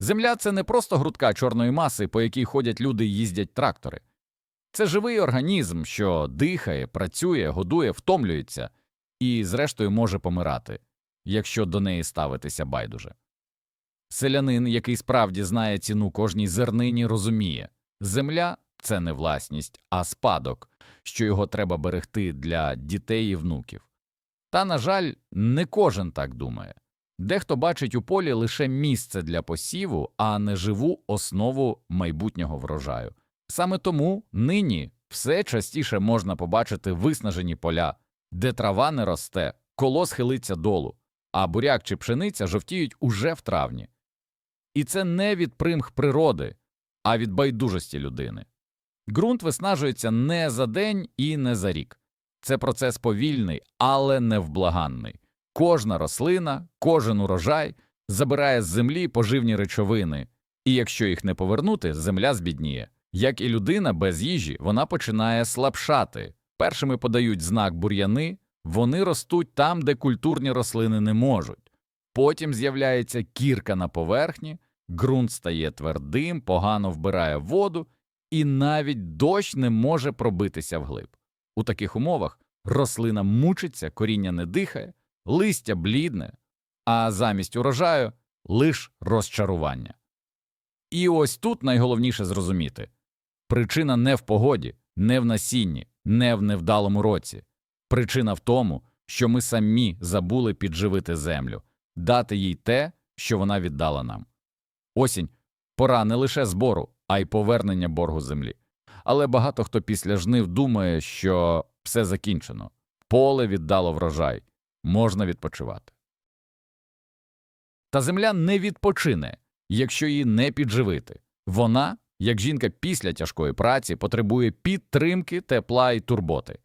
Земля це не просто грудка чорної маси, по якій ходять люди і їздять трактори. Це живий організм, що дихає, працює, годує, втомлюється і, зрештою, може помирати, якщо до неї ставитися байдуже. Селянин, який справді знає ціну кожній зернині, розуміє земля це не власність, а спадок, що його треба берегти для дітей і внуків. Та, на жаль, не кожен так думає. Дехто бачить у полі лише місце для посіву, а не живу основу майбутнього врожаю. Саме тому нині все частіше можна побачити виснажені поля, де трава не росте, колос хилиться долу, а буряк чи пшениця жовтіють уже в травні. І це не від примх природи, а від байдужості людини. Ґрунт виснажується не за день і не за рік. Це процес повільний, але невблаганний. Кожна рослина, кожен урожай забирає з землі поживні речовини, і якщо їх не повернути, земля збідніє. Як і людина без їжі, вона починає слабшати. Першими подають знак бур'яни, вони ростуть там, де культурні рослини не можуть. Потім з'являється кірка на поверхні, ґрунт стає твердим, погано вбирає воду, і навіть дощ не може пробитися вглиб. У таких умовах рослина мучиться, коріння не дихає, листя блідне, а замість урожаю лиш розчарування. І ось тут найголовніше зрозуміти причина не в погоді, не в насінні, не в невдалому році. Причина в тому, що ми самі забули підживити землю, дати їй те, що вона віддала нам. Осінь пора не лише збору, а й повернення боргу землі. Але багато хто після жнив думає, що все закінчено, поле віддало врожай, можна відпочивати. Та земля не відпочине, якщо її не підживити. Вона, як жінка після тяжкої праці, потребує підтримки, тепла і турботи.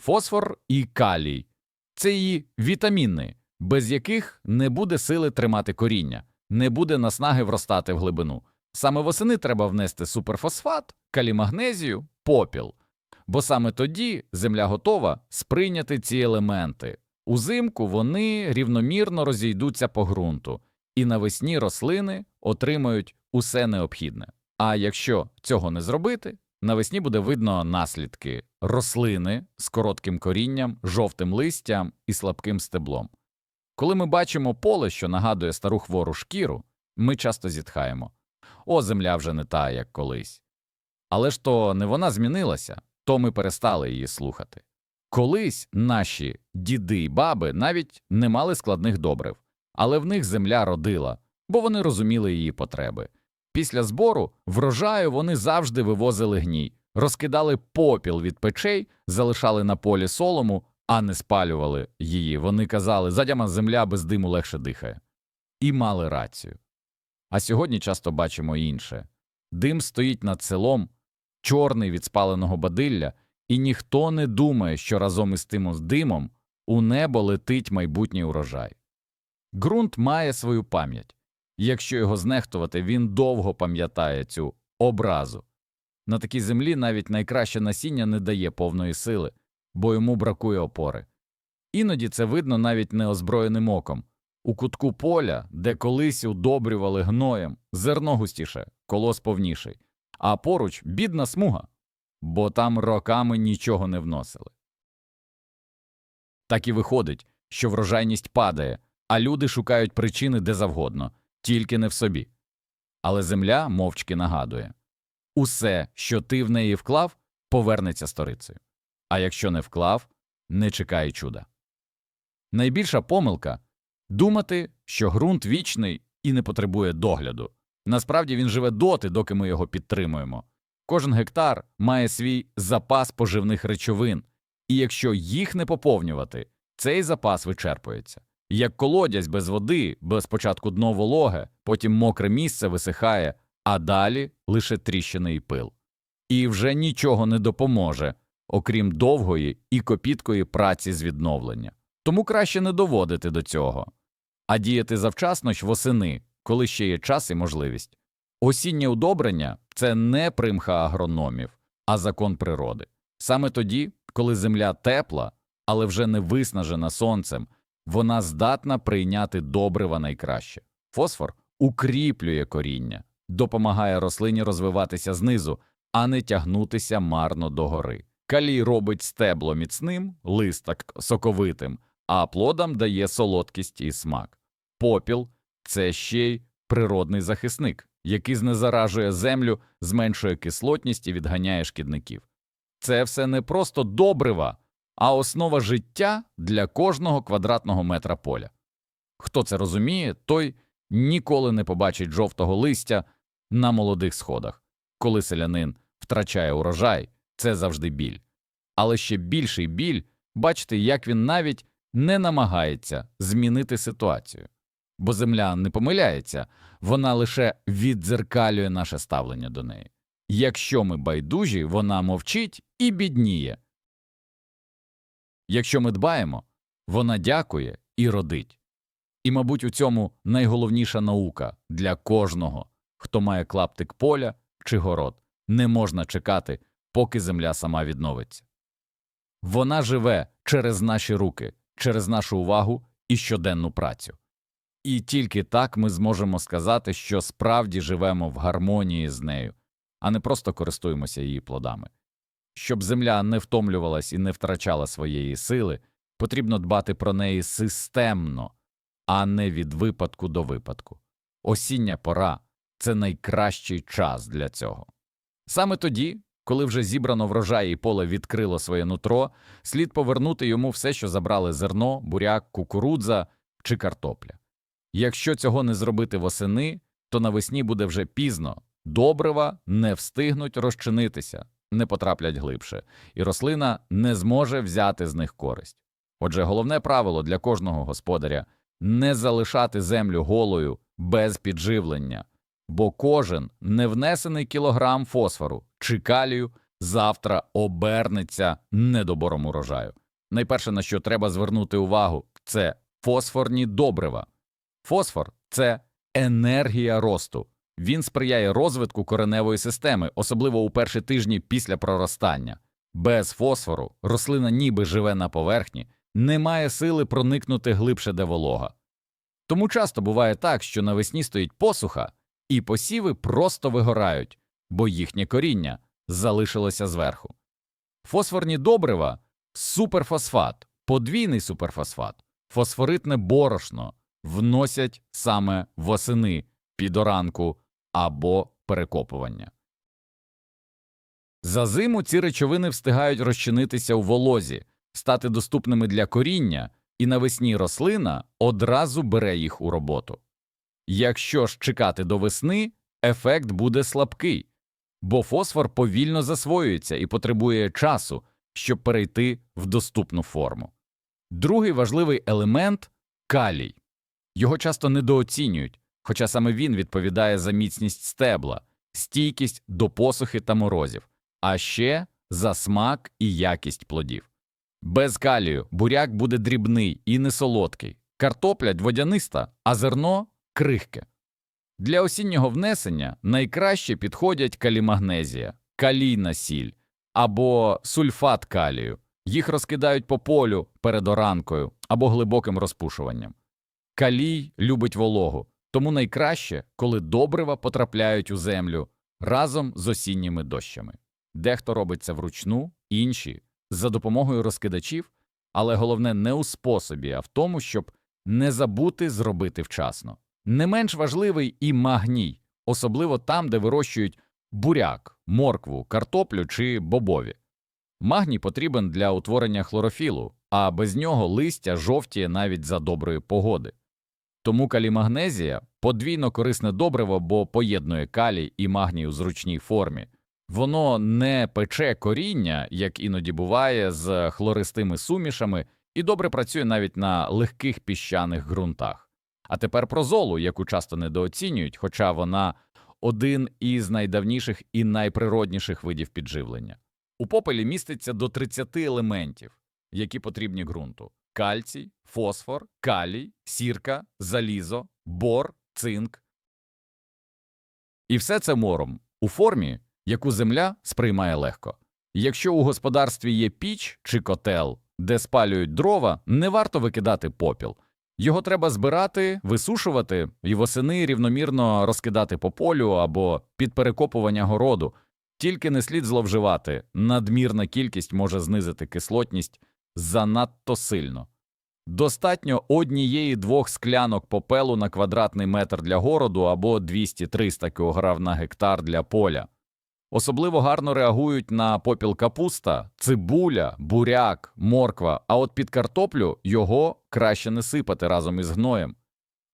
Фосфор і калій це її вітаміни, без яких не буде сили тримати коріння, не буде наснаги вростати в глибину. Саме восени треба внести суперфосфат, калімагнезію, попіл, бо саме тоді земля готова сприйняти ці елементи. Узимку вони рівномірно розійдуться по ґрунту, і навесні рослини отримають усе необхідне. А якщо цього не зробити, навесні буде видно наслідки рослини з коротким корінням, жовтим листям і слабким стеблом. Коли ми бачимо поле, що нагадує стару хвору шкіру, ми часто зітхаємо о, земля вже не та, як колись. Але ж то не вона змінилася, то ми перестали її слухати. Колись наші діди й баби навіть не мали складних добрив, але в них земля родила, бо вони розуміли її потреби. Після збору врожаю вони завжди вивозили гній, розкидали попіл від печей, залишали на полі солому, а не спалювали її. Вони казали, задяма земля без диму легше дихає. І мали рацію. А сьогодні часто бачимо інше дим стоїть над селом, чорний від спаленого бадилля, і ніхто не думає, що разом із тим димом у небо летить майбутній урожай. Ґрунт має свою пам'ять, якщо його знехтувати, він довго пам'ятає цю образу. На такій землі навіть найкраще насіння не дає повної сили, бо йому бракує опори. Іноді це видно навіть неозброєним оком. У кутку поля, де колись удобрювали гноєм, зерно густіше, колос повніший, а поруч бідна смуга, бо там роками нічого не вносили. Так і виходить, що врожайність падає, а люди шукають причини де завгодно, тільки не в собі. Але земля мовчки нагадує усе, що ти в неї вклав, повернеться сторицею. А якщо не вклав, не чекай чуда. Найбільша помилка думати, що ґрунт вічний і не потребує догляду. Насправді він живе доти, доки ми його підтримуємо. Кожен гектар має свій запас поживних речовин, і якщо їх не поповнювати, цей запас вичерпується. Як колодязь без води, без спочатку дно вологе, потім мокре місце висихає, а далі лише тріщини і пил. І вже нічого не допоможе, окрім довгої і копіткої праці з відновлення. Тому краще не доводити до цього, а діяти завчасно ж восени, коли ще є час і можливість. Осіннє удобрення це не примха агрономів, а закон природи. Саме тоді, коли земля тепла, але вже не виснажена сонцем, вона здатна прийняти добрива найкраще. Фосфор укріплює коріння, допомагає рослині розвиватися знизу, а не тягнутися марно догори. Калій робить стебло міцним, листок соковитим, а плодам дає солодкість і смак. Попіл це ще й природний захисник, який знезаражує землю, зменшує кислотність і відганяє шкідників. Це все не просто добрива, а основа життя для кожного квадратного метра поля. Хто це розуміє, той ніколи не побачить жовтого листя на молодих сходах. Коли селянин втрачає урожай, це завжди біль. Але ще більший біль бачити, як він навіть не намагається змінити ситуацію. Бо земля не помиляється, вона лише віддзеркалює наше ставлення до неї. Якщо ми байдужі, вона мовчить і бідніє. Якщо ми дбаємо, вона дякує і родить. І, мабуть, у цьому найголовніша наука для кожного, хто має клаптик поля чи город, не можна чекати, поки земля сама відновиться. Вона живе через наші руки, через нашу увагу і щоденну працю. І тільки так ми зможемо сказати, що справді живемо в гармонії з нею, а не просто користуємося її плодами. Щоб земля не втомлювалась і не втрачала своєї сили, потрібно дбати про неї системно, а не від випадку до випадку. Осіння пора це найкращий час для цього. Саме тоді, коли вже зібрано врожай і поле відкрило своє нутро, слід повернути йому все, що забрали зерно, буряк, кукурудза чи картопля. Якщо цього не зробити восени, то навесні буде вже пізно, добрива не встигнуть розчинитися, не потраплять глибше, і рослина не зможе взяти з них користь. Отже, головне правило для кожного господаря не залишати землю голою без підживлення, бо кожен невнесений кілограм фосфору чи калію завтра обернеться недобором урожаю. Найперше, на що треба звернути увагу, це фосфорні добрива. Фосфор це енергія росту. Він сприяє розвитку кореневої системи, особливо у перші тижні після проростання. Без фосфору рослина ніби живе на поверхні, не має сили проникнути глибше де волога. Тому часто буває так, що навесні стоїть посуха, і посіви просто вигорають, бо їхнє коріння залишилося зверху. Фосфорні добрива суперфосфат, подвійний суперфосфат, фосфоритне борошно вносять саме восени підоранку або перекопування. За зиму ці речовини встигають розчинитися у волозі, стати доступними для коріння, і навесні рослина одразу бере їх у роботу. Якщо ж чекати до весни, ефект буде слабкий, бо фосфор повільно засвоюється і потребує часу, щоб перейти в доступну форму. Другий важливий елемент калій. Його часто недооцінюють, хоча саме він відповідає за міцність стебла, стійкість до посухи та морозів, а ще за смак і якість плодів. Без калію буряк буде дрібний і несолодкий, картопля водяниста, а зерно крихке. Для осіннього внесення найкраще підходять калімагнезія, калійна сіль або сульфат калію. Їх розкидають по полю перед оранкою або глибоким розпушуванням. Калій любить вологу, тому найкраще, коли добрива потрапляють у землю разом з осінніми дощами. Дехто робить це вручну, інші за допомогою розкидачів, але головне не у способі, а в тому, щоб не забути зробити вчасно. Не менш важливий і магній, особливо там, де вирощують буряк, моркву, картоплю чи бобові. Магній потрібен для утворення хлорофілу, а без нього листя жовтіє навіть за доброї погоди. Тому калімагнезія подвійно корисне добриво, бо поєднує калій і магній у зручній формі. Воно не пече коріння, як іноді буває, з хлористими сумішами, і добре працює навіть на легких піщаних ґрунтах. А тепер про золу, яку часто недооцінюють, хоча вона один із найдавніших і найприродніших видів підживлення. У попелі міститься до 30 елементів, які потрібні ґрунту: кальцій, фосфор, калій, сірка, залізо, бор, цинк. І все це мором у формі, яку земля сприймає легко. Якщо у господарстві є піч чи котел, де спалюють дрова, не варто викидати попіл. Його треба збирати, висушувати і восени рівномірно розкидати по полю або під перекопування городу. Тільки не слід зловживати, надмірна кількість може знизити кислотність занадто сильно. Достатньо однієї-двох склянок попелу на квадратний метр для городу або 200-300 кг на гектар для поля. Особливо гарно реагують на попіл капуста, цибуля, буряк, морква, а от під картоплю його краще не сипати разом із гноєм.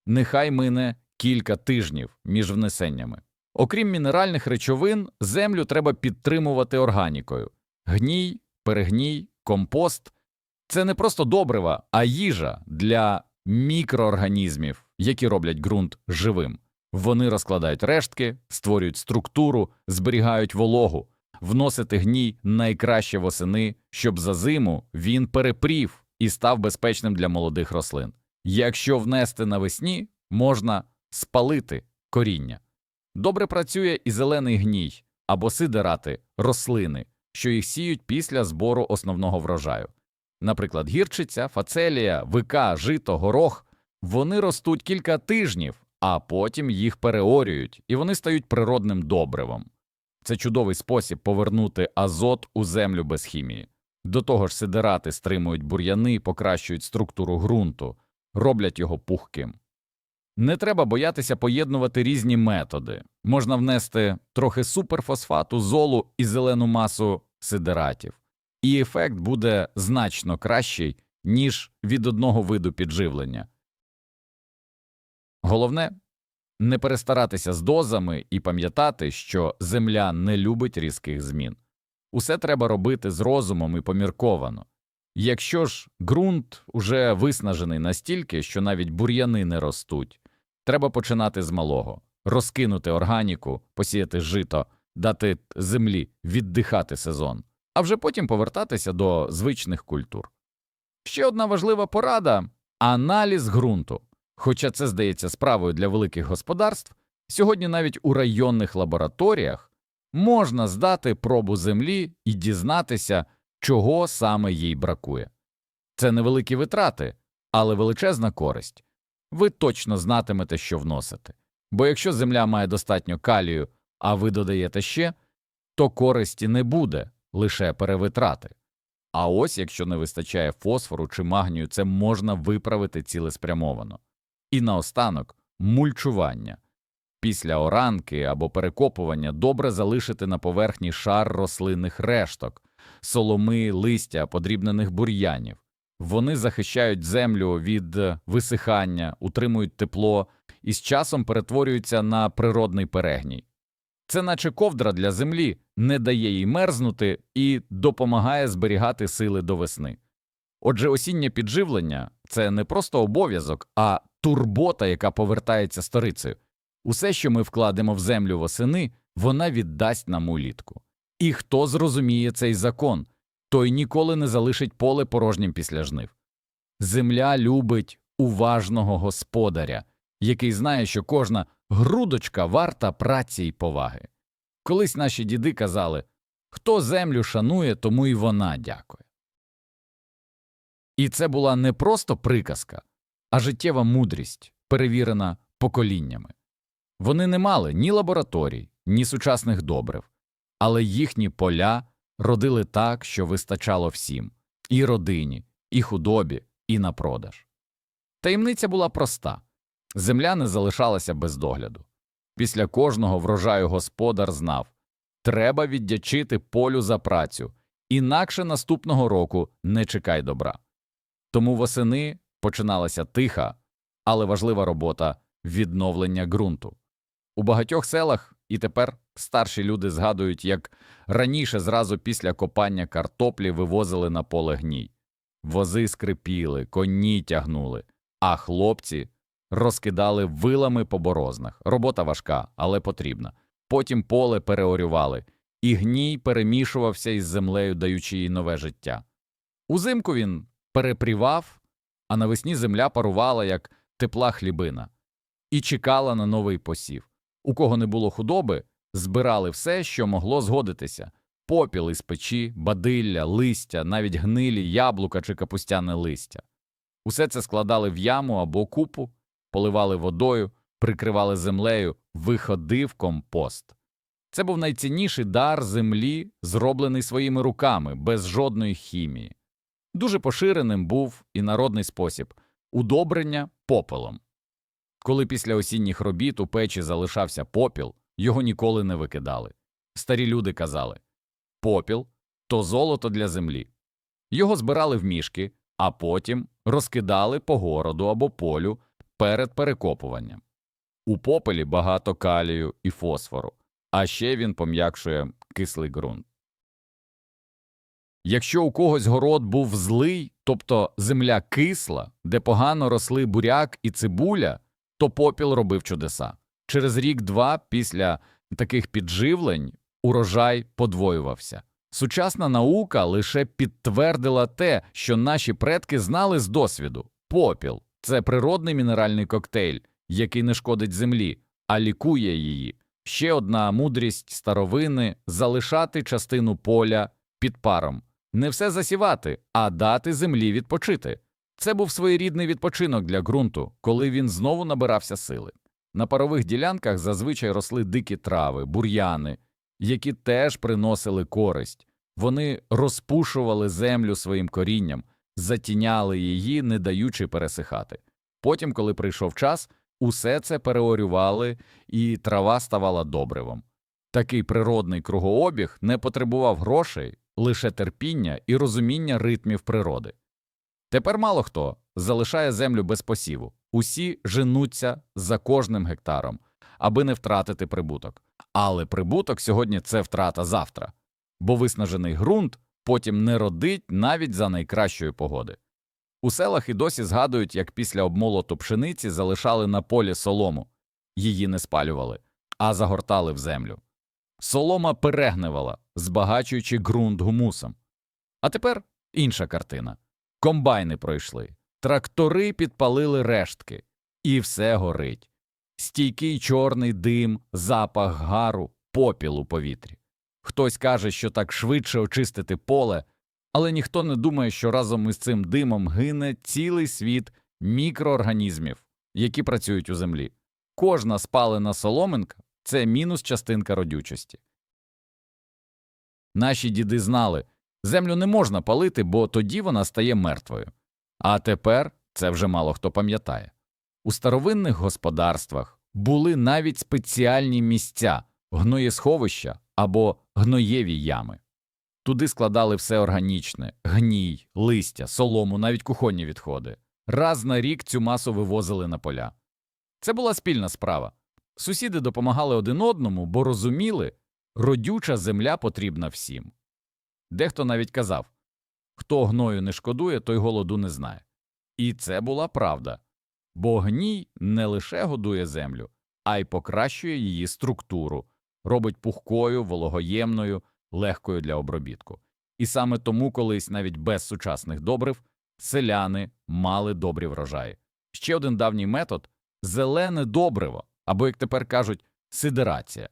Нехай мине кілька тижнів між внесеннями. Окрім мінеральних речовин, землю треба підтримувати органікою. Гній, перегній, компост це не просто добрива, а їжа для мікроорганізмів, які роблять ґрунт живим. Вони розкладають рештки, створюють структуру, зберігають вологу, вносити гній найкраще восени, щоб за зиму він перепрів і став безпечним для молодих рослин. Якщо внести навесні, можна спалити коріння. Добре працює і зелений гній або сидерати рослини, що їх сіють після збору основного врожаю. Наприклад, гірчиця, фацелія, вика, жито, горох вони ростуть кілька тижнів, а потім їх переорюють, і вони стають природним добривом. Це чудовий спосіб повернути азот у землю без хімії. До того ж, сидерати стримують бур'яни, покращують структуру ґрунту, роблять його пухким. Не треба боятися поєднувати різні методи. Можна внести трохи суперфосфату, золу і зелену масу сидератів, і ефект буде значно кращий, ніж від одного виду підживлення. Головне не перестаратися з дозами і пам'ятати, що земля не любить різких змін. Усе треба робити з розумом і помірковано. Якщо ж ґрунт уже виснажений настільки, що навіть бур'яни не ростуть, треба починати з малого, розкинути органіку, посіяти жито, дати землі віддихати сезон, а вже потім повертатися до звичних культур. Ще одна важлива порада аналіз ґрунту. Хоча це здається справою для великих господарств, сьогодні навіть у районних лабораторіях можна здати пробу землі і дізнатися, чого саме їй бракує. Це невеликі витрати, але величезна користь. Ви точно знатимете, що вносити. Бо якщо земля має достатньо калію, а ви додаєте ще, то користі не буде, лише перевитрати. А ось якщо не вистачає фосфору чи магнію, це можна виправити цілеспрямовано. І наостанок мульчування. Після оранки або перекопування добре залишити на поверхні шар рослинних решток, соломи, листя, подрібнених бур'янів. Вони захищають землю від висихання, утримують тепло і з часом перетворюються на природний перегній. Це наче ковдра для землі, не дає їй мерзнути і допомагає зберігати сили до весни. Отже, осіннє підживлення це не просто обов'язок, а турбота, яка повертається сторицею. Усе, що ми вкладемо в землю восени, вона віддасть нам улітку. І хто зрозуміє цей закон, той ніколи не залишить поле порожнім після жнив. Земля любить уважного господаря, який знає, що кожна грудочка варта праці й поваги. Колись наші діди казали хто землю шанує, тому й вона дякує. І це була не просто приказка, а життєва мудрість, перевірена поколіннями. Вони не мали ні лабораторій, ні сучасних добрив, але їхні поля родили так, що вистачало всім і родині, і худобі, і на продаж. Таємниця була проста земля не залишалася без догляду. Після кожного врожаю господар знав треба віддячити полю за працю, інакше наступного року не чекай добра. Тому восени починалася тиха, але важлива робота відновлення ґрунту. У багатьох селах і тепер старші люди згадують, як раніше зразу після копання картоплі вивозили на поле гній. Вози скрипіли, коні тягнули, а хлопці розкидали вилами по борознах. Робота важка, але потрібна. Потім поле переорювали, і гній перемішувався із землею, даючи їй нове життя. Узимку він перепрівав, а навесні земля парувала, як тепла хлібина, і чекала на новий посів. У кого не було худоби, збирали все, що могло згодитися попіл із печі, бадилля, листя, навіть гнилі, яблука чи капустяне листя. Усе це складали в яму або купу, поливали водою, прикривали землею, виходив компост. Це був найцінніший дар землі, зроблений своїми руками, без жодної хімії. Дуже поширеним був і народний спосіб удобрення попелом. Коли після осінніх робіт у печі залишався попіл, його ніколи не викидали. Старі люди казали попіл то золото для землі. Його збирали в мішки, а потім розкидали по городу або полю перед перекопуванням. У попелі багато калію і фосфору, а ще він пом'якшує кислий ґрунт. Якщо у когось город був злий, тобто земля кисла, де погано росли буряк і цибуля, то попіл робив чудеса. Через рік-два після таких підживлень урожай подвоювався. Сучасна наука лише підтвердила те, що наші предки знали з досвіду. Попіл це природний мінеральний коктейль, який не шкодить землі, а лікує її. Ще одна мудрість старовини залишати частину поля під паром, не все засівати, а дати землі відпочити. Це був своєрідний відпочинок для ґрунту, коли він знову набирався сили. На парових ділянках зазвичай росли дикі трави, бур'яни, які теж приносили користь. Вони розпушували землю своїм корінням, затіняли її, не даючи пересихати. Потім, коли прийшов час, усе це переорювали, і трава ставала добривом. Такий природний кругообіг не потребував грошей, лише терпіння і розуміння ритмів природи. Тепер мало хто залишає землю без посіву, усі женуться за кожним гектаром, аби не втратити прибуток. Але прибуток сьогодні це втрата завтра, бо виснажений ґрунт потім не родить навіть за найкращої погоди. У селах і досі згадують, як після обмолоту пшениці залишали на полі солому, її не спалювали, а загортали в землю. Солома перегнивала, збагачуючи ґрунт гумусом. А тепер інша картина. Комбайни пройшли, трактори підпалили рештки, і все горить. Стійкий чорний дим, запах гару, попіл у повітрі. Хтось каже, що так швидше очистити поле, але ніхто не думає, що разом із цим димом гине цілий світ мікроорганізмів, які працюють у землі. Кожна спалена соломинка це мінус частинка родючості. Наші діди знали, землю не можна палити, бо тоді вона стає мертвою. А тепер це вже мало хто пам'ятає. У старовинних господарствах були навіть спеціальні місця гноєсховища або гноєві ями. Туди складали все органічне, гній, листя, солому, навіть кухонні відходи. Раз на рік цю масу вивозили на поля. Це була спільна справа. Сусіди допомагали один одному, бо розуміли, родюча земля потрібна всім. Дехто навіть казав хто гною не шкодує, той голоду не знає. І це була правда, бо гній не лише годує землю, а й покращує її структуру, робить пухкою, вологоємною, легкою для обробітку. І саме тому колись навіть без сучасних добрив селяни мали добрі врожаї. Ще один давній метод зелене добриво, або, як тепер кажуть, сидерація.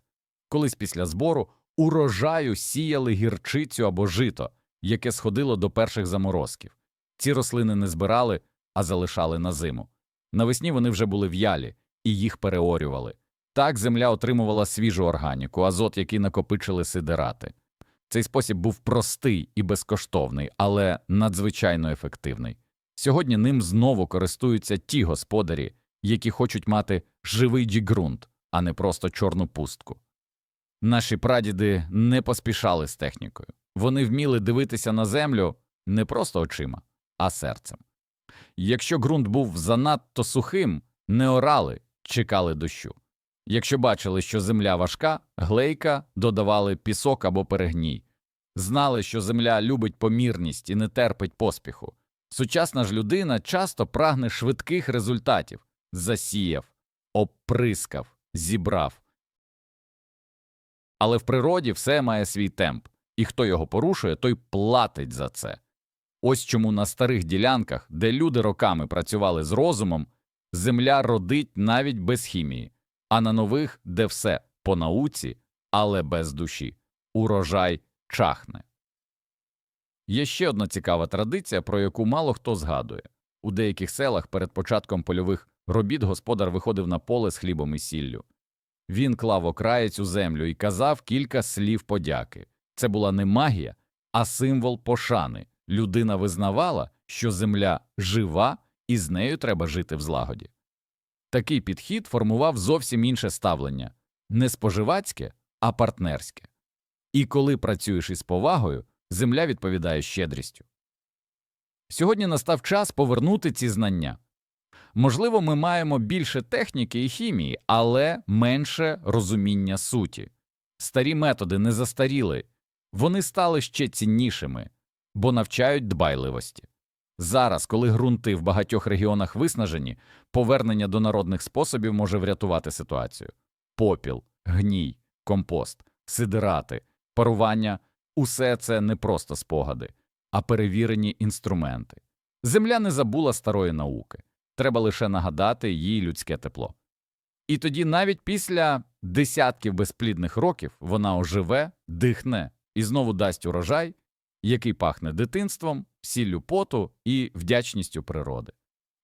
Колись після збору урожаю сіяли гірчицю або жито, яке сходило до перших заморозків. Ці рослини не збирали, а залишали на зиму. Навесні вони вже були в'ялі, і їх переорювали. Так земля отримувала свіжу органіку, азот, який накопичили сидерати. Цей спосіб був простий і безкоштовний, але надзвичайно ефективний. Сьогодні ним знову користуються ті господарі, які хочуть мати живий дігрунт, а не просто чорну пустку. Наші прадіди не поспішали з технікою. Вони вміли дивитися на землю не просто очима, а серцем. Якщо ґрунт був занадто сухим, не орали, чекали дощу. Якщо бачили, що земля важка, глейка додавали пісок або перегній. Знали, що земля любить помірність і не терпить поспіху. Сучасна ж людина часто прагне швидких результатів засіяв, оприскав, зібрав. Але в природі все має свій темп, і хто його порушує, той платить за це. Ось чому на старих ділянках, де люди роками працювали з розумом, земля родить навіть без хімії, а на нових, де все по науці, але без душі, урожай чахне. Є ще одна цікава традиція, про яку мало хто згадує У деяких селах перед початком польових робіт господар виходив на поле з хлібом і сіллю. Він клав окраєць у землю і казав кілька слів подяки. Це була не магія, а символ пошани. Людина визнавала, що земля жива і з нею треба жити в злагоді. Такий підхід формував зовсім інше ставлення не споживацьке, а партнерське. І коли працюєш із повагою, земля відповідає щедрістю. Сьогодні настав час повернути ці знання. Можливо, ми маємо більше техніки і хімії, але менше розуміння суті. Старі методи не застаріли, вони стали ще ціннішими, бо навчають дбайливості. Зараз, коли ґрунти в багатьох регіонах виснажені, повернення до народних способів може врятувати ситуацію. Попіл, гній, компост, сидирати, парування усе це не просто спогади, а перевірені інструменти. Земля не забула старої науки, треба лише нагадати їй людське тепло. І тоді, навіть після десятків безплідних років, вона оживе, дихне і знову дасть урожай, який пахне дитинством, сіллю поту і вдячністю природи.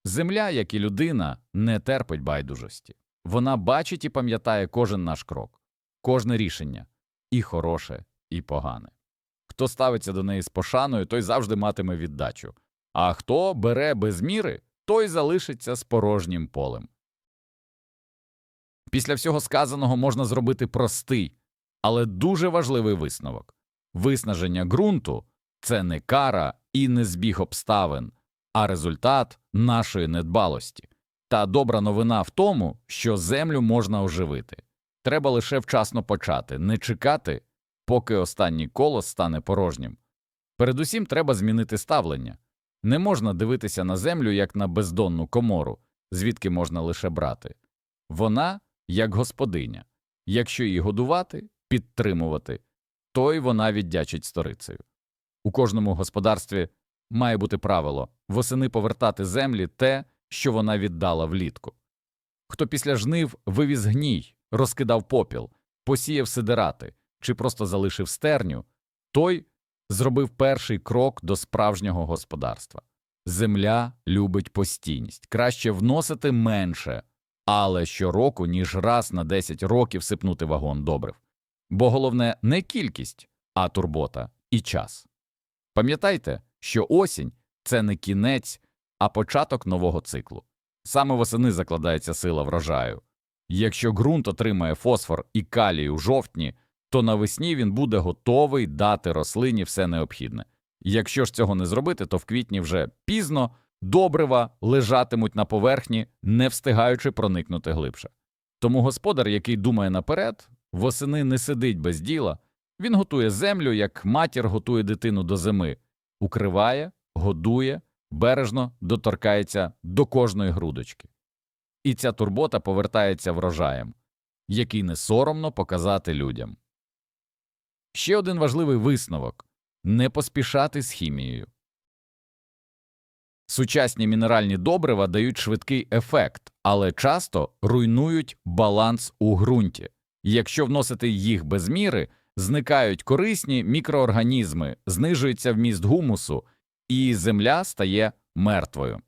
Земля, як і людина, не терпить байдужості. Вона бачить і пам'ятає кожен наш крок, кожне рішення і хороше, і погане. Хто ставиться до неї з пошаною, той завжди матиме віддачу, а хто бере без міри, той залишиться з порожнім полем. Після всього сказаного можна зробити простий, але дуже важливий висновок виснаження ґрунту це не кара і не збіг обставин, а результат нашої недбалості. Та добра новина в тому, що землю можна оживити. Треба лише вчасно почати, не чекати, поки останній колос стане порожнім. Передусім треба змінити ставлення. Не можна дивитися на землю як на бездонну комору, звідки можна лише брати. Вона як господиня. Якщо її годувати, підтримувати, то й вона віддячить сторицею. У кожному господарстві має бути правило восени повертати землі те, що вона віддала влітку. Хто після жнив вивіз гній, розкидав попіл, посіяв сидирати чи просто залишив стерню, той зробив перший крок до справжнього господарства. Земля любить постійність, краще вносити менше, але щороку, ніж раз на 10 років сипнути вагон добрив. Бо головне не кількість, а турбота і час. Пам'ятайте, що осінь це не кінець, а початок нового циклу. Саме восени закладається сила врожаю. Якщо ґрунт отримає фосфор і калій у жовтні, то навесні він буде готовий дати рослині все необхідне. Якщо ж цього не зробити, то в квітні вже пізно добрива лежатимуть на поверхні, не встигаючи проникнути глибше. Тому господар, який думає наперед, восени не сидить без діла, він готує землю, як матір готує дитину до зими, укриває, годує, бережно доторкається до кожної грудочки. І ця турбота повертається врожаєм, який не соромно показати людям. Ще один важливий висновок не поспішати з хімією. Сучасні мінеральні добрива дають швидкий ефект, але часто руйнують баланс у ґрунті. Якщо вносити їх без міри, зникають корисні мікроорганізми, знижується вміст гумусу, і земля стає мертвою.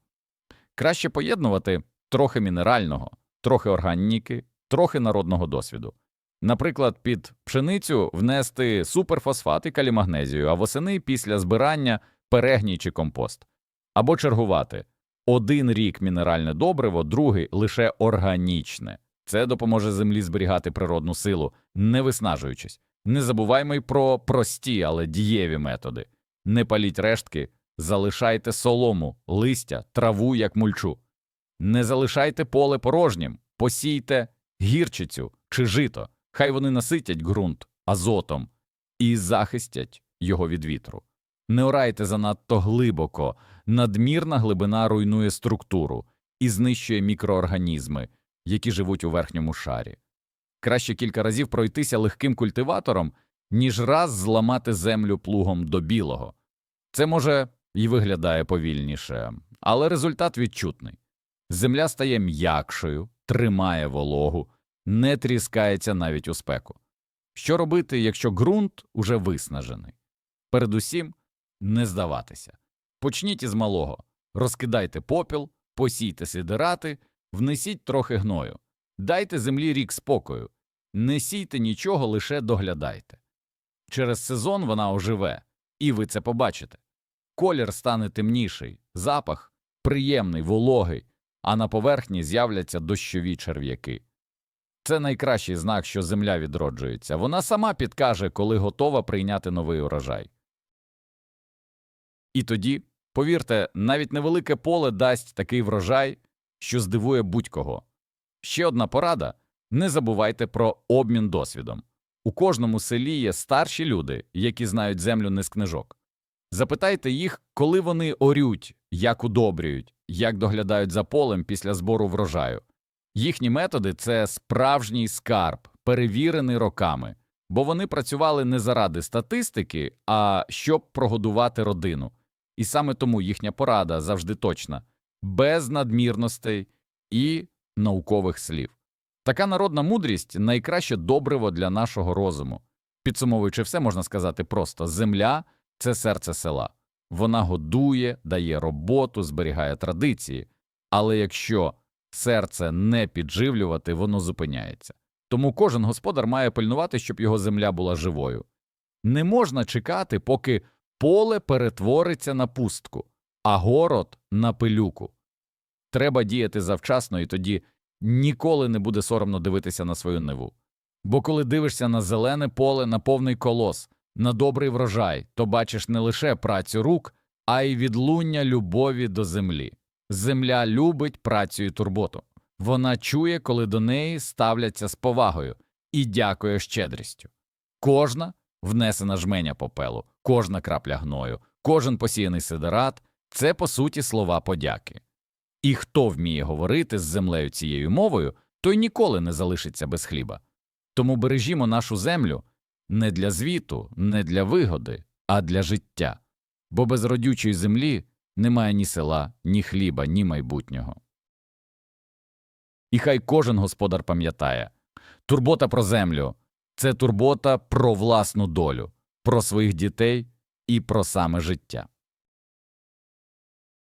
Краще поєднувати трохи мінерального, трохи органіки, трохи народного досвіду. Наприклад, під пшеницю внести суперфосфат і калімагнезію, а восени після збирання перегній чи компост. Або чергувати один рік мінеральне добриво, другий лише органічне. Це допоможе землі зберігати природну силу, не виснажуючись. Не забуваймо й про прості, але дієві методи. Не паліть рештки, залишайте солому, листя, траву як мульчу. Не залишайте поле порожнім, посійте гірчицю чи жито. Хай вони наситять ґрунт азотом і захистять його від вітру. Не орайте занадто глибоко, надмірна глибина руйнує структуру і знищує мікроорганізми, які живуть у верхньому шарі. Краще кілька разів пройтися легким культиватором, ніж раз зламати землю плугом до білого. Це може і виглядає повільніше, але результат відчутний. Земля стає м'якшою, тримає вологу, не тріскається навіть у спеку. Що робити, якщо ґрунт уже виснажений? Передусім, не здаватися. Почніть із малого. Розкидайте попіл, посійте сидирати, внесіть трохи гною. Дайте землі рік спокою. Не сійте нічого, лише доглядайте. Через сезон вона оживе, і ви це побачите. Колір стане темніший, запах приємний, вологий, а на поверхні з'являться дощові черв'яки. Це найкращий знак, що земля відроджується. Вона сама підкаже, коли готова прийняти новий урожай. І тоді, повірте, навіть невелике поле дасть такий врожай, що здивує будь-кого. Ще одна порада не забувайте про обмін досвідом. У кожному селі є старші люди, які знають землю не з книжок. Запитайте їх, коли вони орють, як удобрюють, як доглядають за полем після збору врожаю. Їхні методи це справжній скарб, перевірений роками, бо вони працювали не заради статистики, а щоб прогодувати родину. І саме тому їхня порада завжди точна, без надмірностей і наукових слів. Така народна мудрість найкраще добриво для нашого розуму. Підсумовуючи все, можна сказати просто земля це серце села. Вона годує, дає роботу, зберігає традиції. Але якщо серце не підживлювати, воно зупиняється. Тому кожен господар має пильнувати, щоб його земля була живою. Не можна чекати, поки поле перетвориться на пустку, а город на пилюку. Треба діяти завчасно, і тоді ніколи не буде соромно дивитися на свою ниву. Бо коли дивишся на зелене поле, на повний колос, на добрий врожай, то бачиш не лише працю рук, а й відлуння любові до землі. Земля любить працю і турботу. Вона чує, коли до неї ставляться з повагою і дякує щедрістю. Кожна внесена жменя попелу, кожна крапля гною, кожен посіяний сидерат це по суті слова подяки. І хто вміє говорити з землею цією мовою, той ніколи не залишиться без хліба. Тому бережімо нашу землю не для звіту, не для вигоди, а для життя, бо без родючої землі немає ні села, ні хліба, ні майбутнього. І хай кожен господар пам'ятає турбота про землю це турбота про власну долю, про своїх дітей і про саме життя.